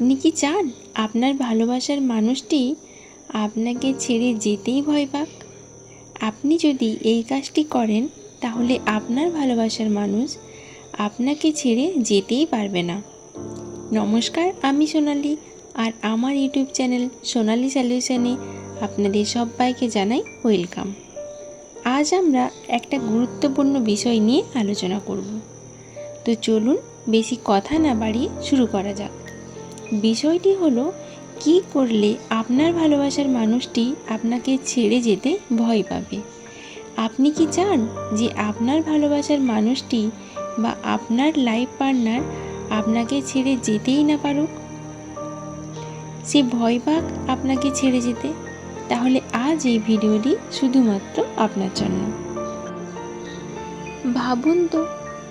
আপনি কি চান আপনার ভালোবাসার মানুষটি আপনাকে ছেড়ে যেতেই ভয় পাক? আপনি যদি এই কাজটি করেন, তাহলে আপনার ভালোবাসার মানুষ আপনাকে ছেড়ে যেতেই পারবে না। নমস্কার, আমি সোনালি আর আমার ইউটিউব চ্যানেল সোনালি সলিউশনে আপনাদের সবাইকে জানাই ওয়েলকাম। আজ আমরা একটা গুরুত্বপূর্ণ বিষয় নিয়ে আলোচনা করব। তো চলুন বেশি কথা না বাড়িয়ে শুরু করা যাক। বিষয়টি হলো, কি করলে আপনার ভালোবাসার মানুষটি আপনাকে ছেড়ে যেতে ভয় পাবে? আপনি কি চান যে আপনার ভালোবাসার মানুষটি বা আপনার লাইফ পার্টনার আপনাকে ছেড়ে যেতেই না পারুক? সে ভয় পাক আপনাকে ছেড়ে যেতে? তাহলে আজ এই ভিডিওটি শুধুমাত্র আপনার জন্য। ভাবুন তো,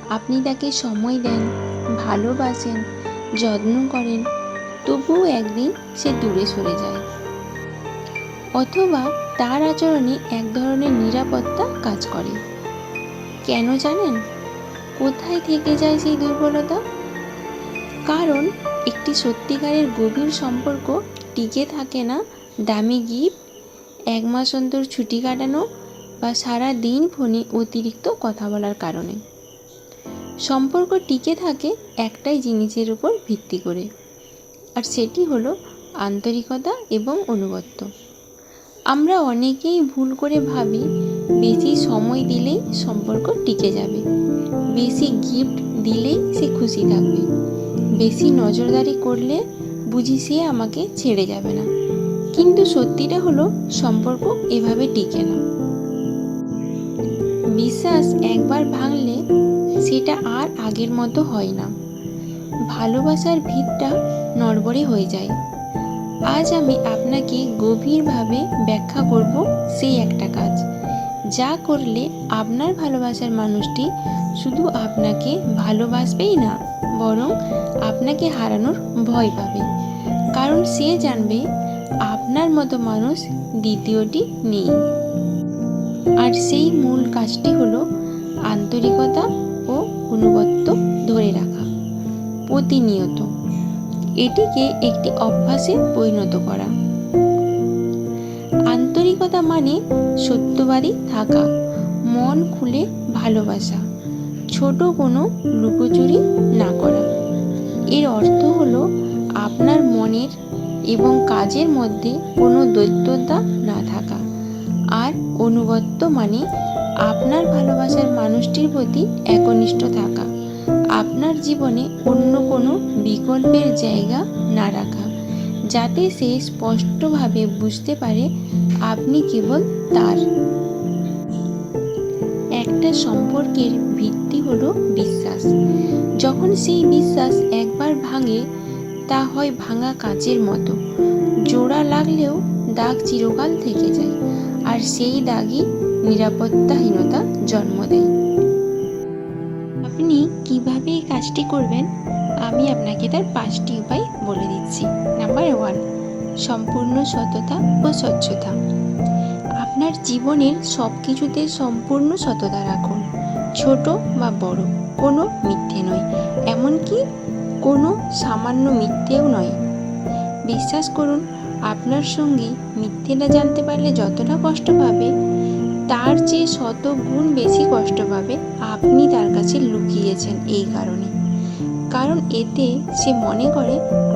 আপনি তাকে সময় দেন, ভালোবাসেন, যত্ন করেন তবুও একদিন সে দূরে সরে যায়। অথবা তার আচরণে এক ধরনের নিরাপত্তা কাজ করে। কেন জানেন? কোথায় থেকে যায় সেই দুর্বলতা? কারণ একটি সত্যিকারের গভীর সম্পর্ক টিকে থাকে না দামি গিফট, এক মাস অন্তর ছুটি কাটানো বা সারা দিন ফোনে অতিরিক্ত কথা বলার কারণে। সম্পর্ক টিকে থাকে একটাই জিনিসের উপর ভিত্তি করে। আর সেটি হলো আন্তরিকতা এবং অনুগত্য আমরা অনেকেই ভুল করে ভাবি, বেশি সময় দিলেই সম্পর্ক টিকে যাবে। বেশি গিফট দিলেই সে খুশি থাকবে। বেশি নজরদারি করলে বুঝি সে আমাকে ছেড়ে যাবে না। কিন্তু সত্যিটা হলো, সম্পর্ক এভাবে টিকে না। বিশ্বাস একবার ভাঙলে সেটা আর আগের মতো হয় না। ভালোবাসার ভিতটা নড়বড়ে হয়ে যায়। আজ আমি আপনাকে গভীরভাবে ব্যাখ্যা করব সেই একটা কাজ। যা করলে আপনার ভালোবাসার মানুষটি শুধু আপনাকে ভালোবাসবেই না, বরং আপনাকে হারানোর ভয় পাবে। কারণ সে জানবে আপনার মতো মানুষ দ্বিতীয়টি নেই। আর সেই মূল কাজটি হলো আন্তরিকতা ও অনুগত্য ধরে রাখা। প্রতিনিয়ত এটিকে একটি অভ্যাসে পরিণত করা। আন্তরিকতা মানে সত্যবাদী থাকা, মন খুলে ভালোবাসা, ছোট কোনো লুকোচুরি না করা। এর অর্থ হলো আপনার মনের এবং কাজের মধ্যে কোনো দৈত্যতা না থাকা। আর অনুগত্য মানে আপনার ভালোবাসার মানুষটির প্রতি একনিষ্ঠ থাকা। আপনার জীবনে অন্য কোনো বিকল্পের জায়গা না রাখা। যাতে সে স্পষ্টভাবে বুঝতে পারে আপনি কেবল তার। একটা সম্পর্কের ভিত্তি হলো বিশ্বাস। যখন সেই বিশ্বাস একবার ভাঙে, তা হয় ভাঙা কাঁচের মতো। জোড়া লাগলেও দাগ চিরকাল থেকে যায়, আর সেই দাগই নিরাপত্তাহীনতা জন্ম দেয়। আপনি কীভাবে এই কাজটি করবেন, আমি আপনাকে তার পাঁচটি উপায় বলে দিচ্ছি। নাম্বার ওয়ান সম্পূর্ণ সততা ও স্বচ্ছতা। আপনার জীবনের সব কিছুতে সম্পূর্ণ সততা রাখুন। ছোট বা বড়, কোনো মিথ্যে নয়। এমনকি কোনো সামান্য মিথ্যেও নয়। বিশ্বাস করুন, আপনার সঙ্গী মিথ্যেটা জানতে পারলে যতটা কষ্ট পাবে তার চেয়ে শত গুণ বেশি কষ্ট পাবে আপনি তার কাছে লুকিয়েছেন এই কারণে। কারণ এতে সে মনে করে,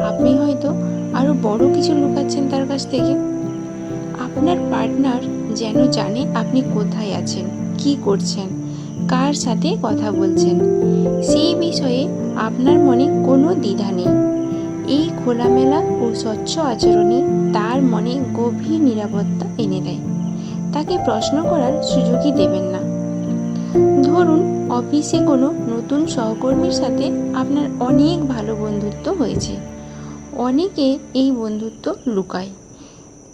আপনি হয়তো আরও বড় কিছু লুকাচ্ছেন তার কাছ থেকে। আপনার পার্টনার যেন জানে আপনি কোথায় আছেন, কি করছেন, কার সাথে কথা বলছেন। সেই বিষয়ে আপনার মনে কোনো দ্বিধা নেই। এই খোলামেলা ও স্বচ্ছ আচরণে তার মনে গভীর নিরাপত্তা এনে দেয়। তাকে প্রশ্ন করার সুযোগই দেবেন না। ধরুন, অফিসে কোনো নতুন সহকর্মীর সাথে আপনার অনেক ভালো বন্ধুত্ব হয়েছে। অনেকে এই বন্ধুত্ব লুকায়।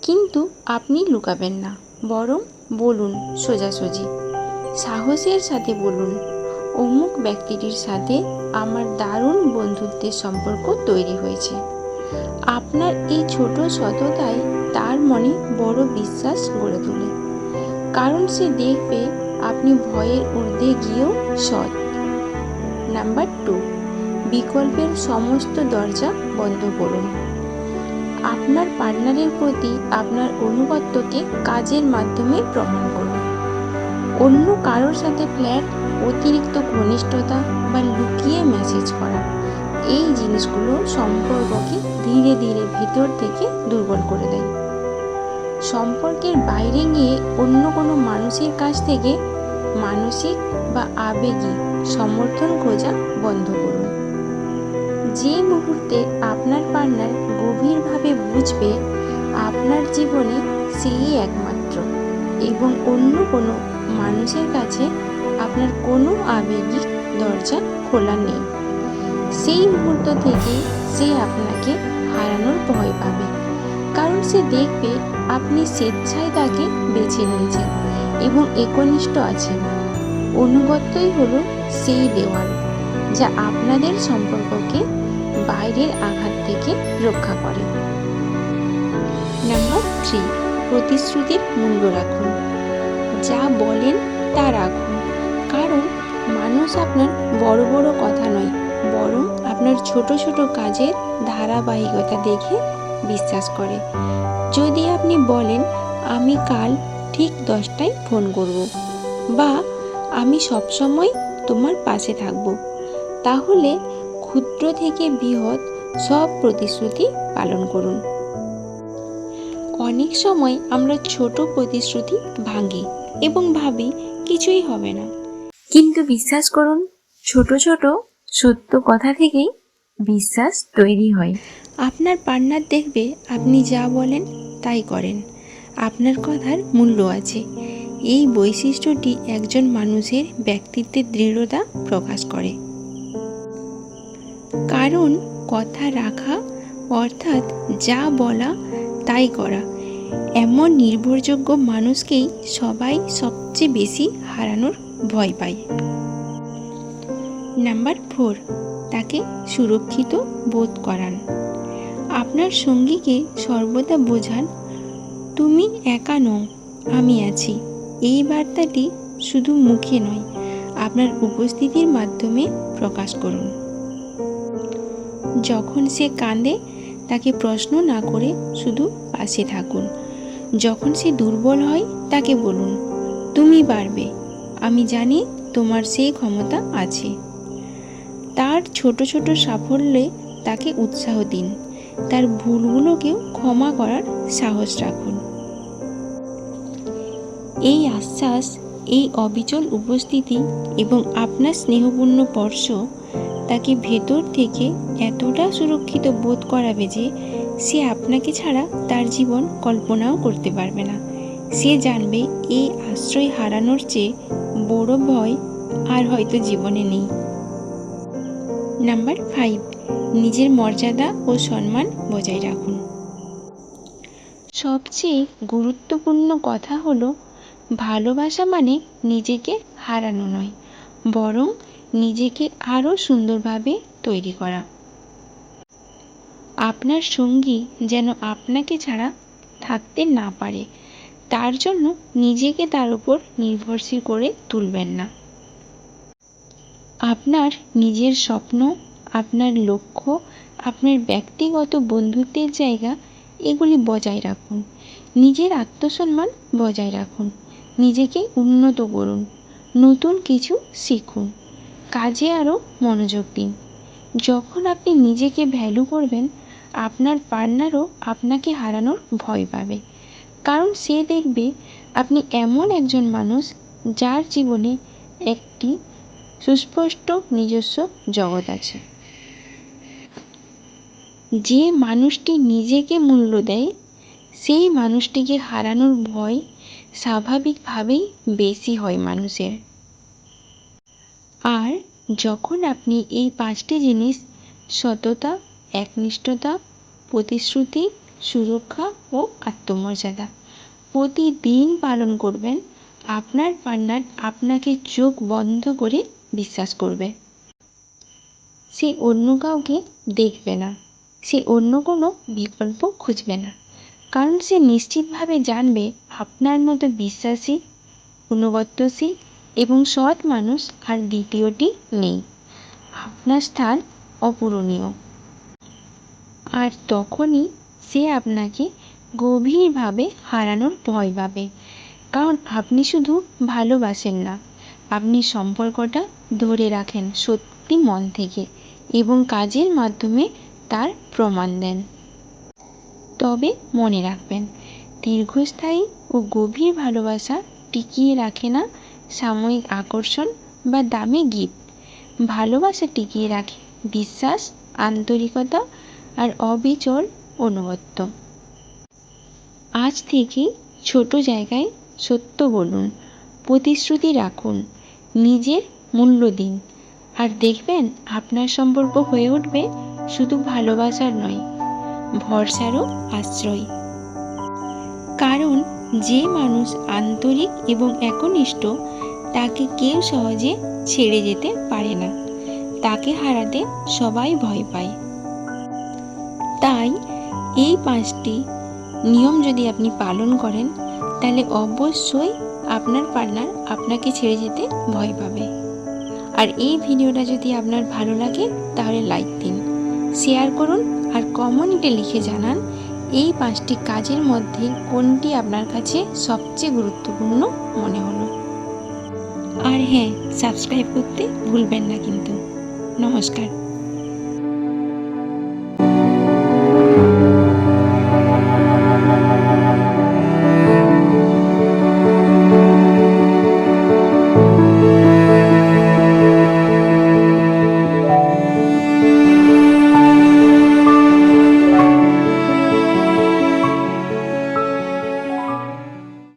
কিন্তু আপনি লুকাবেন না, বরং বলুন সোজাসুজি। সাহসের সাথে বলুন, অমুক ব্যক্তিটির সাথে আমার দারুণ বন্ধুত্বের সম্পর্ক তৈরি হয়েছে। আপনার এই ছোট সততায় মনে বড় বিশ্বাস গড়ে তোলে। কারণ সে দেখবে আপনি ভয়ের ঊর্ধ্বে গিয়েও সৎ। নাম্বার টু, বিকল্পের সমস্ত দরজা বন্ধ করুন। আপনার পার্টনারের প্রতি আপনার অনুগত্যকে কাজের মাধ্যমে প্রমাণ করুন। অন্য কারোর সাথে ফ্ল্যাট, অতিরিক্ত ঘনিষ্ঠতা বা লুকিয়ে মেসেজ করা, এই জিনিসগুলো সম্পর্ককে ধীরে ধীরে ভিতর থেকে দুর্বল করে দেয়। সম্পর্কের বাইরে গিয়ে অন্য কোনো মানুষের কাছ থেকে মানসিক বা আবেগী সমর্থন খোঁজা বন্ধ করুন। যে মুহূর্তে আপনার পার্টনার গভীরভাবে বুঝবে আপনার জীবনে সেই একমাত্র এবং অন্য কোনো মানুষের কাছে আপনার কোনো আবেগিক দরজা খোলা নেই। সেই মুহূর্ত থেকে সে আপনাকে হারানোর ভয় পাবে। কারণ সে দেখবে আপনি স্বেচ্ছায় তাকে বেছে নিয়েছেন এবং একনিষ্ঠ আছেন। অনুগত্যই হলো সেই দেওয়াল, যা আপনাদের সম্পর্ককে বাইরের আঘাত থেকে রক্ষা করে। নাম্বার থ্রি, প্রতিশ্রুতির মূল্য রাখুন। যা বলেন তা রাখুন কারণ মানুষ আপনার বড় বড় কথা নয়, বরং আপনার ছোট ছোট কাজের ধারাবাহিকতা দেখে বিশ্বাস করে। যদি আপনি বলেন, আমি কাল ঠিক দশটায় ফোন করব বা আমি সবসময় তোমার পাশে থাকব, তাহলে ক্ষুদ্র থেকে বৃহৎ সব প্রতিশ্রুতি পালন করুন। অনেক সময় আমরা ছোট প্রতিশ্রুতি ভাঙি এবং ভাবি কিছুই হবে না। কিন্তু বিশ্বাস করুন, ছোট ছোট সত্য কথা থেকেই বিশ্বাস তৈরি হয়। আপনার পার্টনার দেখবে আপনি যা বলেন তাই করেন। আপনার কথার মূল্য আছে। এই বৈশিষ্ট্যটি একজন মানুষের ব্যক্তিত্বের দৃঢ়তা প্রকাশ করে। কারণ কথা রাখা, অর্থাৎ যা বলা, তাই করা। এমন নির্ভরযোগ্য মানুষকেই সবাই সবচেয়ে বেশি হারানোর ভয় পায়। নাম্বার ফোর, তাকে সুরক্ষিত বোধ করান। আপনার সঙ্গীকে সর্বদা বোঝান, তুমি একা নও, আমি আছি। এই বার্তাটি শুধু মুখে নয়, আপনার উপস্থিতির মাধ্যমে প্রকাশ করুন। যখন সে কাঁদে, তাকে প্রশ্ন না করে শুধু পাশে থাকুন। যখন সে দুর্বল হয়, তাকে বলুন, তুমি পারবে, আমি জানি তোমার সেই ক্ষমতা আছে। তার ছোট ছোট সাফল্যে তাকে উৎসাহ দিন। তার ভুলগুলোকেও ক্ষমা করার সাহস রাখুন। এই আশ্বাস, এই অবিচল উপস্থিতি এবং আপনার স্নেহপূর্ণ স্পর্শ তাকে ভেতর থেকে এতটা সুরক্ষিত বোধ করাবে যে সে আপনাকে ছাড়া তার জীবন কল্পনাও করতে পারবে না। সে জানবে এই আশ্রয় হারানোর চেয়ে বড় ভয় আর হয়তো জীবনে নেই। Number five. নিজের মর্যাদা ও সম্মান বজায় রাখুন। সবচেয়ে গুরুত্বপূর্ণ কথা হলো, ভালোবাসা মানে নিজেকে হারানো নয়, বরং নিজেকে আরও সুন্দরভাবে তৈরি করা। আপনার সঙ্গী যেন আপনাকে ছাড়া থাকতে না পারে, তার জন্য নিজেকে তার উপর নির্ভরশীল করে তুলবেন না। আপনার নিজের স্বপ্ন আপনার লক্ষ্য, আপনার ব্যক্তিগত বন্ধুত্বের জায়গা, এগুলি বজায় রাখুন। নিজের আত্মসম্মান বজায় রাখুন। নিজেকে উন্নত করুন। নতুন কিছু শিখুন। কাজে আরও মনোযোগ দিন। যখন আপনি নিজেকে ভ্যালু করবেন, আপনার পার্টনারও আপনাকে হারানোর ভয় পাবে। কারণ সে দেখবে আপনি এমন একজন মানুষ যার জীবনে একটি সুস্পষ্ট নিজস্ব জগৎ আছে। যে মানুষটি নিজেকে মূল্য দেয়, সেই মানুষটিকে হারানোর ভয় স্বাভাবিকভাবেই বেশি হয় মানুষের। আর যখন আপনি এই পাঁচটি জিনিস, সততা, একনিষ্ঠতা, প্রতিশ্রুতি, সুরক্ষা ও আত্মমর্যাদা প্রতিদিন পালন করবেন, আপনার পার্টনার আপনাকে চোখ বন্ধ করে বিশ্বাস করবে। সে অন্য কাউকে দেখবে না। সে অন্য কোনো বিকল্প খুঁজবে না। কারণ সে নিশ্চিতভাবে জানবে আপনার মতো বিশ্বাসী অনুগত্যশীল এবং সৎ মানুষ আর দ্বিতীয়টি নেই। আপনার স্থান অপূরণীয়। আর তখনই সে আপনাকে গভীরভাবে হারানোর ভয় পাবে। কারণ আপনি শুধু ভালোবাসেন না, আপনি সম্পর্কটা ধরে রাখেন সত্যি মন থেকে এবং কাজের মাধ্যমে তার প্রমাণ দেন। তবে মনে রাখবেন, দীর্ঘস্থায়ী ও গভীর ভালোবাসা টিকিয়ে রাখে না সাময়িক আকর্ষণ বা দামি গিফট ভালোবাসা টিকিয়ে রাখে বিশ্বাস, আন্তরিকতা আর অবিচল অনুগত্য আজ থেকেই ছোট জায়গায় সত্য বলুন, প্রতিশ্রুতি রাখুন, নিজের মূল্য দিন। আর দেখবেন, আপনার সম্পর্ক হয়ে উঠবে শুধু ভালোবাসার নয়, ভরসারও আশ্রয়। কারণ যে মানুষ আন্তরিক এবং একনিষ্ঠ, তাকে কেউ সহজে ছেড়ে যেতে পারে না। তাকে হারাতে সবাই ভয় পায়। তাই এই পাঁচটি নিয়ম যদি আপনি পালন করেন, তাহলে অবশ্যই আপনার পার্টনার আপনাকে ছেড়ে যেতে ভয় পাবে। আর এই ভিডিওটা যদি আপনার ভালো লাগে, তাহলে লাইক দিন। শেয়ার করুন আর কমেন্টে লিখে জানান এই পাঁচটি কাজের মধ্যে কোনটি আপনার কাছে সবচেয়ে গুরুত্বপূর্ণ মনে হলো। আর হ্যাঁ সাবস্ক্রাইব করতে ভুলবেন না কিন্তু। নমস্কার।